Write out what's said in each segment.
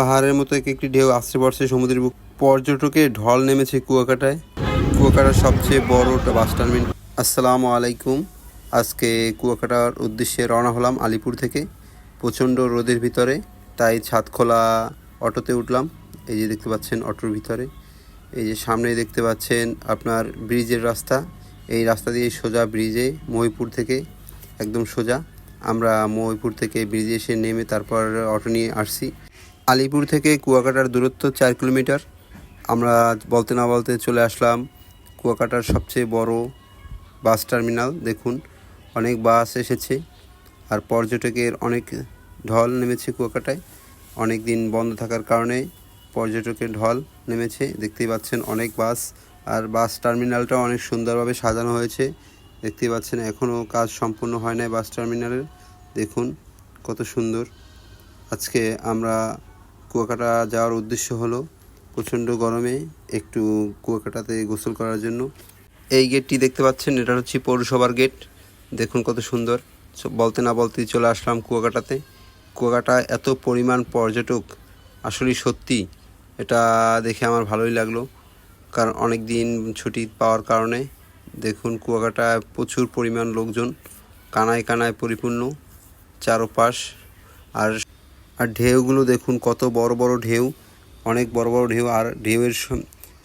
পাহাড়ের মতো এক একটি ঢেউ আসছে পড়ছে সমুদ্রের বুক। পর্যটকের ঢল নেমেছে কুয়াকাটায়। কুয়াকাটার সবচেয়ে বড় বাস টার্মিনাল আসসালামু আলাইকুম। আজকে কুয়াকাটার উদ্দেশ্যে রওনা হলাম আলিপুর থেকে। প্রচণ্ড রোদের ভিতরে, তাই ছাদখোলা অটোতে উঠলাম। এই যে দেখতে পাচ্ছেন অটোর ভিতরে। এই যে সামনে দেখতে পাচ্ছেন আপনার ব্রিজের রাস্তা। এই রাস্তা দিয়ে সোজা ব্রিজে মহিপুর থেকে, একদম সোজা। আমরা মহিপুর থেকে ব্রিজে এসে নেমে তারপর অটো নিয়ে আসছি। আলিপুর থেকে কুয়াকাটার দূরত্ব চার কিলোমিটার। আমরা বলতে না বলতে চলে আসলাম কুয়াকাটার সবচেয়ে বড় বাস টার্মিনাল। দেখুন, অনেক বাস এসেছে আর পর্যটকের অনেক ঢল নেমেছে কুয়াকাটায়। অনেক দিন বন্ধ থাকার কারণে পর্যটকের ঢল নেমেছে। দেখতেই পাচ্ছেন অনেক বাস আর বাস টার্মিনালটা অনেক সুন্দরভাবে সাজানো হয়েছে। দেখতেই পাচ্ছেন এখনও কাজ সম্পূর্ণ হয় নাই বাস টার্মিনালের। দেখুন কত সুন্দর। আজকে আমরা কুয়াকাটা যাওয়ার উদ্দেশ্য হলো প্রচণ্ড গরমে একটু কুয়াকাটাতে গোসল করার জন্য। এই গেটটি দেখতে পাচ্ছেন এটা হচ্ছে পৌরসভার গেট। দেখুন কত সুন্দর। বলতে না বলতেই চলে আসলাম কুয়াকাটাতে। কুয়াকাটা এত পরিমাণ পর্যটক, আসলেই সত্যি এটা দেখে আমার ভালোই লাগল। কারণ অনেক দিন ছুটি পাওয়ার কারণে দেখুন কুয়াকাটায় প্রচুর পরিমাণ লোকজন, কানায় কানায় পরিপূর্ণ, চারোপাশ। আর আর ঢেউগুলো দেখুন, কত বড় বড় ঢেউ, অনেক বড় বড় ঢেউ, আর ঢেউয়ের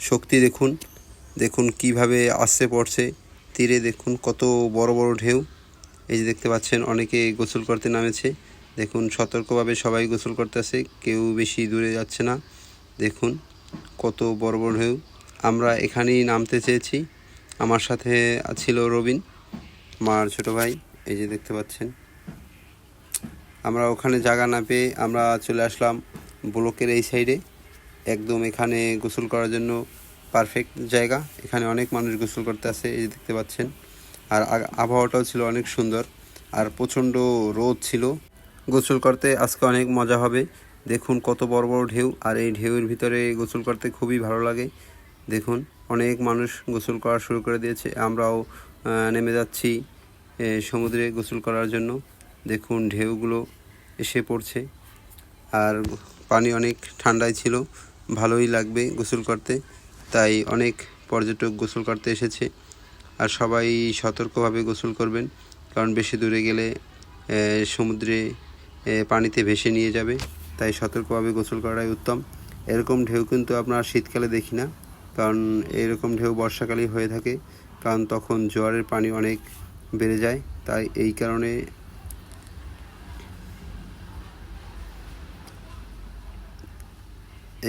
শক্তি দেখুন দেখুন কীভাবে আসছে, পড়ছে, তীরে দেখুন কত বড় বড় ঢেউ, এই যে দেখতে পাচ্ছেন, অনেকে গোসল করতে নামেছে, দেখুন সতর্কভাবে সবাই গোসল করতেছে কেউ বেশি দূরে যাচ্ছে না, দেখুন কত বড় বড় ঢেউ, আমরা এখানেই নামতে চেয়েছি, আমার সাথে ছিল রবিন আমার ছোট ভাই, এই যে দেখতে পাচ্ছেন। আমরা ওখানে জায়গা না পেয়ে আমরা চলে আসলাম ব্লকের এই সাইডে একদম এখানে গোসল করার জন্য পারফেক্ট জায়গা। এখানে অনেক মানুষ গোসল করতে আসে, এই দেখতে পাচ্ছেন। আর আবহাওয়াটাও ছিল অনেক সুন্দর। আর প্রচণ্ড রোদ ছিল। গোসল করতে আজকে অনেক মজা হবে। দেখুন কত বড় বড় ঢেউ। আর এই ঢেউয়ের ভিতরে গোসল করতে খুবই ভালো লাগে। দেখুন অনেক মানুষ গোসল করা শুরু করে দিয়েছে। আমরাও নেমে যাচ্ছি সমুদ্রে গোসল করার জন্য। দেখুন ঢেউগুলো এসে পড়ছে। আর পানি অনেক ঠান্ডাই ছিল, ভালোই লাগবে গোসল করতে। তাই অনেক পর্যটক গোসল করতে এসেছে। আর সবাই সতর্কভাবে গোসল করবেন, কারণ বেশি দূরে গেলে সমুদ্রে পানিতে ভেসে নিয়ে যাবে। তাই সতর্কভাবে গোসল করাই উত্তম। এরকম ঢেউ কিন্তু আপনার শীতকালে দেখি না, কারণ এরকম ঢেউ বর্ষাকালেই হয়ে থাকে। কারণ তখন জোয়ারের পানি অনেক বেড়ে যায়। তাই এই কারণে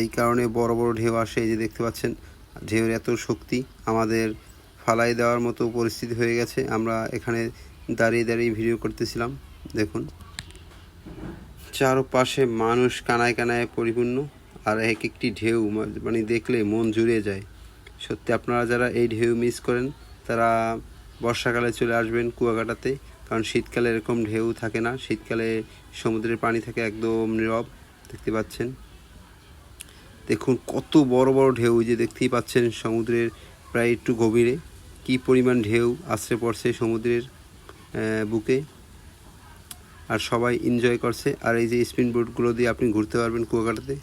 এই কারণে বড় বড় ঢেউ আসে, এই যে দেখতে পাচ্ছেন ঢেউয়ের এত শক্তি আমাদের ফালাই দেওয়ার মতো পরিস্থিতি হয়ে গেছে। আমরা এখানে দাঁড়িয়ে দাঁড়িয়ে ভিডিও করতেছিলাম, দেখুন। চারপাশে মানুষ কানায় কানায় পরিপূর্ণ, আর এক একটি ঢেউ মানে দেখলে মন জুড়ে যায়। সত্যি আপনারা যারা এই ঢেউ মিস করেন, তারা বর্ষাকালে চলে আসবেন কুয়াকাটাতে, কারণ শীতকালে এরকম ঢেউ থাকে না। শীতকালে সমুদ্রের পানি থাকে একদম নীরব, দেখতে পাচ্ছেন। দেখুন, কত বড় বড় ঢেউ যে দেখতেই পাচ্ছেন সমুদ্রের প্রায় একটু গভীরে। কি পরিমাণ ঢেউ আশ্রে পড়ছে সমুদ্রের বুকে। আর সবাই এনজয় করছে। আর এই যে স্পিন বোটগুলো দিয়ে আপনি ঘুরতে পারবেন কুয়াকাটাতে।